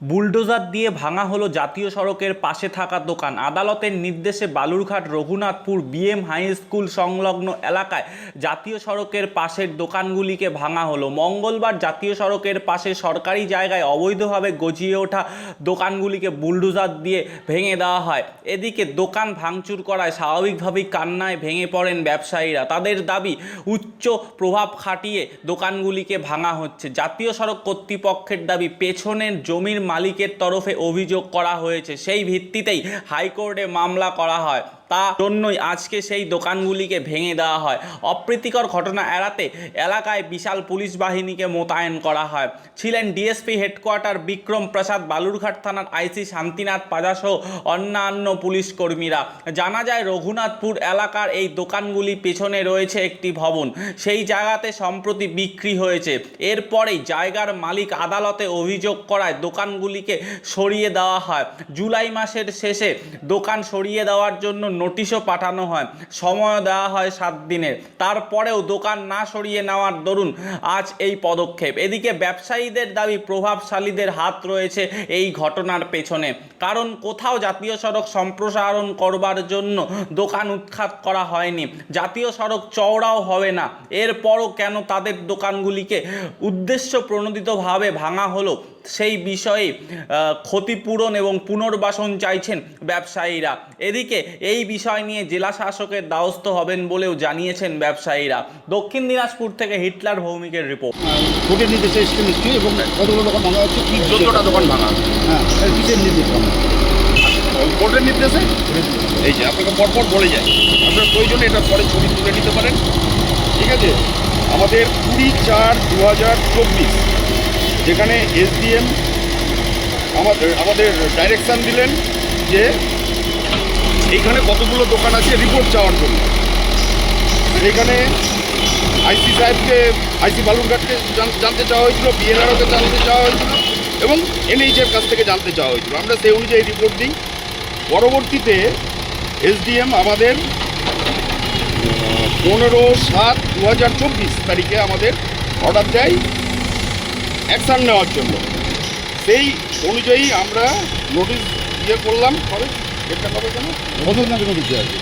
Bulldozer দিয়ে ভাঙা হলো জাতীয় সড়কের পাশে থাকা দোকান। আদালতের নির্দেশে Balurghat, Raghunathpur, BM high school সংলগ্ন এলাকায় জাতীয় সড়কের পাশের দোকানগুলিকে ভাঙা হলো। মঙ্গলবার জাতীয় সড়কের পাশে সরকারি জায়গায় অবৈধভাবে গজিয়ে ওঠা দোকানগুলিকে বুলডোজার দিয়ে ভেঙে দেওয়া হয়। এদিকে দোকান ভাঙচুর করায় স্বাভাবিকভাবেই কান্নায় ভেঙে পড়েন ব্যবসায়ীরা। তাদের দাবি, উচ্চ প্রভাব খাটিয়ে দোকানগুলিকে ভাঙা হচ্ছে। জাতীয় সড়ক কর্তৃপক্ষের দাবি, পেছনের জমির মালিকের তরফে অভিযোগ করা হয়েছে। সেই ভিত্তিতেই হাইকোর্টে মামলা করা হয়। তা জন্যই আজকে সেই দোকানগুলিকে ভেঙে দেওয়া হয়। অপ্রীতিকর ঘটনা এড়াতে এলাকায় বিশাল পুলিশ বাহিনীকে মোতায়েন করা হয়। ছিলেন ডিএসপি হেডকোয়ার্টার বিক্রম প্রসাদ, বালুরঘাট থানার আইসি শান্তিনাথ পাজাসহ অন্যান্য পুলিশ কর্মীরা। জানা যায়, রঘুনাথপুর এলাকার এই দোকানগুলি পেছনে রয়েছে একটি ভবন। সেই জায়গাতে সম্প্রতি বিক্রি হয়েছে। এরপরেই জায়গার মালিক আদালতে অভিযোগ করায় দোকানগুলিকে সরিয়ে দেওয়া হয়। জুলাই মাসের শেষে দোকান সরিয়ে দেওয়ার জন্য নোটিশও পাঠানো হয়, সময় দেওয়া হয় সাত দিনের। তারপরেও দোকান না সরিয়ে নেওয়ার দরুন আজ এই পদক্ষেপ। এদিকে ব্যবসায়ীদের দাবি, প্রভাবশালীদের হাত রয়েছে এই ঘটনার পেছনে। কারণ কোথাও জাতীয় সড়ক সম্প্রসারণ করবার জন্য দোকান উৎখাত করা হয়নি। জাতীয় সড়ক চওড়াও হবে না। এরপরও কেন তাদের দোকানগুলিকে উদ্দেশ্য প্রণোদিতভাবে ভাঙা হলো? সেই বিষয়ে ক্ষতিপূরণ এবং পুনর্বাসন চাইছেন ব্যবসায়ীরা। এদিকে এই বিষয় নিয়ে জেলা শাসকের দ্বারস্থ হবেন বলেও জানিয়েছেন ব্যবসায়ীরা। দক্ষিণ দিনাজপুর থেকে হিটলার ভৌমিকের রিপোর্ট। কোর্টের নির্দেশে এসছে নিশ্চয়ই এবং কতগুলো দোকান ভাঙা হচ্ছে? কি চোদ্দোটা দোকান ভাঙা? হ্যাঁ কিসের নির্দেশ কোর্টের নির্দেশে? এই যে আপনাকে পরপর বলে যায়। আপনার প্রয়োজনে এটা পরে ছবি তুলে নিতে পারেন। ঠিক আছে? আমাদের কুড়ি চার দু হাজার চব্বিশ যেখানে এসডিএম আমাদের আমাদের ডাইরেকশান দিলেন যে এইখানে কতগুলো দোকান আছে রিপোর্ট চাওয়ার জন্য। এখানে আইসি সাহেবকে, আইসি বালুরঘাটকে জান- জানতে চাওয়া হয়েছিল, বিএলআরওকে জানতে চাওয়া হয়েছিল, এবং এনএইচের কাছ থেকে জানতে চাওয়া হয়েছিল। আমরা সেই অনুযায়ী রিপোর্ট দিই। পরবর্তীতে এসডিএম আমাদের পনেরো সাত দু তারিখে আমাদের অর্ডার দেয়। অ্যাকশান নেওয়ার জন্য। সেই অনুযায়ী আমরা নোটিশ ইয়ে করলাম কবে ডেটটা কবে কেন কতদিন আগে নোটিশ দেওয়া আছে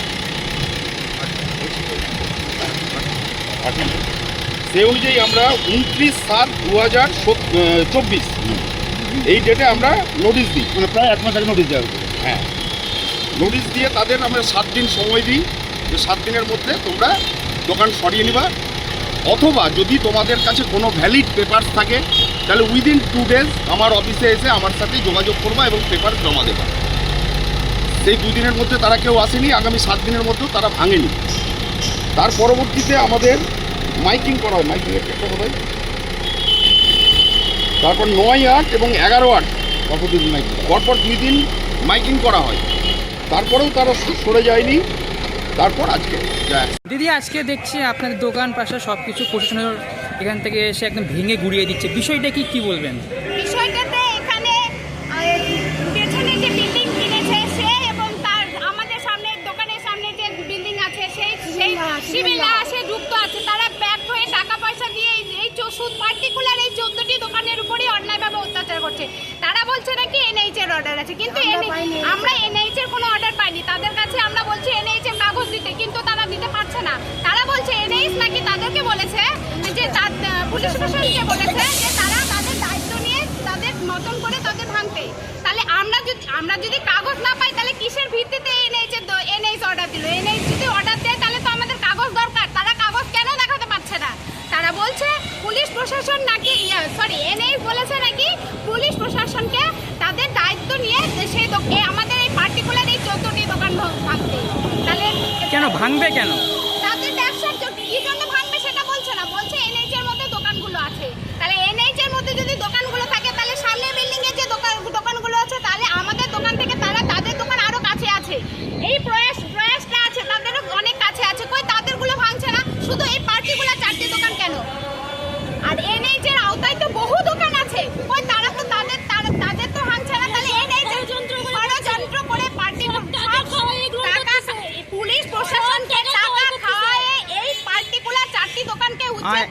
সেই অনুযায়ী আমরা উনত্রিশ সাত দু হাজার চব্বিশ। এই ডেটে আমরা নোটিশ দিই। মানে প্রায় এক মাস আগে নোটিশ দেওয়া হ্যাঁ। নোটিশ দিয়ে তাদের আমরা সাত দিন সময় দিই। যে সাত দিনের মধ্যে তোমরা দোকান সরিয়ে নিবা। অথবা যদি তোমাদের কাছে কোনো ভ্যালিড পেপারস থাকে তাহলে উইদিন টু ডেজ আমার অফিসে এসে আমার সাথে যোগাযোগ করবা এবং পেপার জমা দেবা। সেই দুই দিনের মধ্যে তারা কেউ আসেনি, আগামী সাত দিনের মধ্যেও তারা ভাঙেনি। তার পরবর্তীতে আমাদের মাইকিং করা হয়। মাইকিংয়ের একটা কোথায় তারপর নয় আট এবং এগারো আট কতদিন মাইকিং পরপর দুই দিন মাইকিং করা হয়। তারপরেও তারা সরে যায়নি। তারপর আজকে দিদি, আজকে দেখছি আপনার দোকান পাশে সব কিছু প্রশাসনের এখান থেকে এসে একদম ভেঙে গুড়িয়ে দিচ্ছে। বিষয়টা কি কি বলবেন? বিষয়টাতে এখানে পেছনে যে বিল্ডিং কিনেছে সে এবং তার আমাদের সামনে দোকানের সামনে যে বিল্ডিং আছে সেই সেই সিভিলা সে যুক্ত আছে। তারা ব্যর্থ হয়ে টাকা পয়সা দিয়ে এই- পার্টিকুলার এই চোদ্দটি দোকানের উপরই অন্যায়ভাবে অত্যাচার করছে। তারা বলছে নাকি এনএইচ এর অর্ডার আছে। কিন্তু আমরা এনএইচ এর কোনো অর্ডার পাইনি। তাদের কাছে প্রশাসনকে বলেছে যে তারা তাদের দায়িত্ব নিয়ে তাদের মতন করে তাদের ভাঙতে। তাহলে আমরা যদি আমরা যদি কাগজ না পাই, তাহলে কিসের ভিত্তিতে এনএইচ এনএইচ অর্ডার দিল? এনএইচ যদি অর্ডার দেয়, তাহলে তো আমাদের কাগজ দরকার। তারা কাগজ কেন দেখাতে পারছে না? তারা বলছে, পুলিশ প্রশাসন নাকি সরি এনএইচ বলেছে নাকি পুলিশ প্রশাসনকে তাদের দায়িত্ব নিয়ে সেই আমাদের এই পার্টিকুলার এই চোদ্দটি দোকান ভাঙ- ভাঙতে। তাহলে কেন, ভাঙবে কেন? শুধু এই পার্টিকুলার চারটে দোকান কেন? আর এনএইচ এর আওতায় তো বহু দোকান আছে। ওই তারা তো তাদের তাদের তো হানছাড়া। তাহলে এনএইচ এর ষড়যন্ত্র করে পার্টি পুলিশ প্রশাসনকে টাকা খাওয়ায় এই পার্টিকুলার চারটি দোকানকে উচ্ছেদ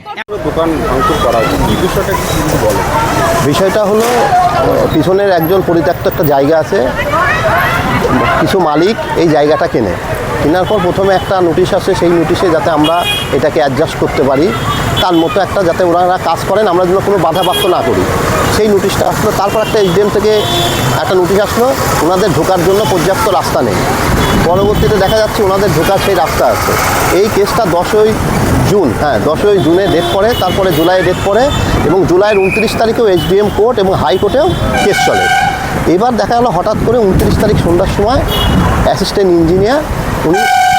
দোকান ভাঙচুর করা কি বিষয়টা কিছু বলো? বিষয়টা হলো পিছনের একজন পরিত্যক্ত একটা জায়গা আছে। কিছু মালিক এই জায়গাটা কেনে। কেনার পর প্রথমে একটা নোটিশ আসে, সেই নোটিশে যাতে আমরা এটাকে অ্যাডজাস্ট করতে পারি। তার মতো একটা যাতে ওনারা কাজ করেন, আমরা যেন কোনো বাধাপ্রাপ্ত না করি। সেই নোটিশটা আসলো, তারপর একটা এসডিএম থেকে একটা নোটিশ আসলো, ওনাদের ঢোকার জন্য পর্যাপ্ত রাস্তা নেই। পরবর্তীতে দেখা যাচ্ছে ওনাদের ঢোকার সেই রাস্তা আছে। এই কেসটা দশই জুন হ্যাঁ দশই জুনে ডেট পড়ে, তারপরে জুলাইয়ে ডেট পড়ে, এবং জুলাইয়ের উনত্রিশ তারিখেও এইচডিএম কোর্ট এবং হাইকোর্টেও কেস চলে। এবার দেখা গেলো হঠাৎ করে উনত্রিশ তারিখ সন্ধ্যার সময় অ্যাসিস্ট্যান্ট ইঞ্জিনিয়ার Uy!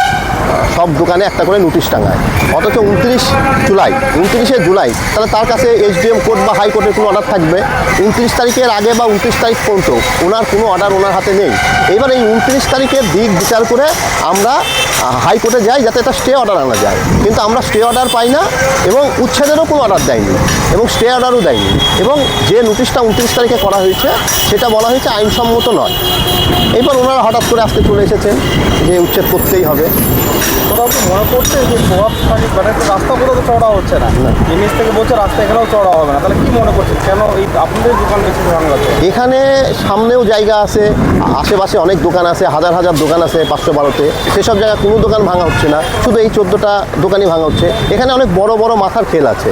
সব দোকানে একটা করে নোটিশ টাঙায়। অথচ উনত্রিশ জুলাই, উনত্রিশে জুলাই, তাহলে তার কাছে এইচডিএম কোর্ট বা হাইকোর্টের কোনো অর্ডার থাকবে? উনত্রিশ তারিখের আগে বা উনত্রিশ তারিখ পর্যন্ত ওনার কোনো অর্ডার ওনার হাতে নেই। এবার এই উনত্রিশ তারিখের দিক বিচার করে আমরা হাইকোর্টে যাই যাতে একটা স্টে অর্ডার আনা যায়। কিন্তু আমরা স্টে অর্ডার পাই না এবং উচ্ছেদেরও কোনো অর্ডার দেয়নি এবং স্টে অর্ডারও দেয়নি। এবং যে নোটিশটা উনত্রিশ তারিখে করা হয়েছে, সেটা বলা হয়েছে আইনসম্মত নয়। এবার ওনারা হঠাৎ করে আসতে চলে এসেছেন যে উচ্ছেদ করতেই হবে। কোথাও কি মনে করছে যে মানে রাস্তা কোথাও তো চড়া হচ্ছে না। জিনিস থেকে বলছে রাস্তা এখানেও চড়া হবে না। তাহলে কি মনে করছে কেন এই আপনাদের দোকান বেশি এখানে সামনেও জায়গা আছে আশেপাশে অনেক দোকান আছে হাজার হাজার দোকান আছে পাঁচশো বারোতে। সেসব জায়গায় কোনো দোকান ভাঙা হচ্ছে না। শুধু এই চোদ্দোটা দোকানই ভাঙা হচ্ছে। এখানে অনেক বড় বড় মাথার খেল আছে।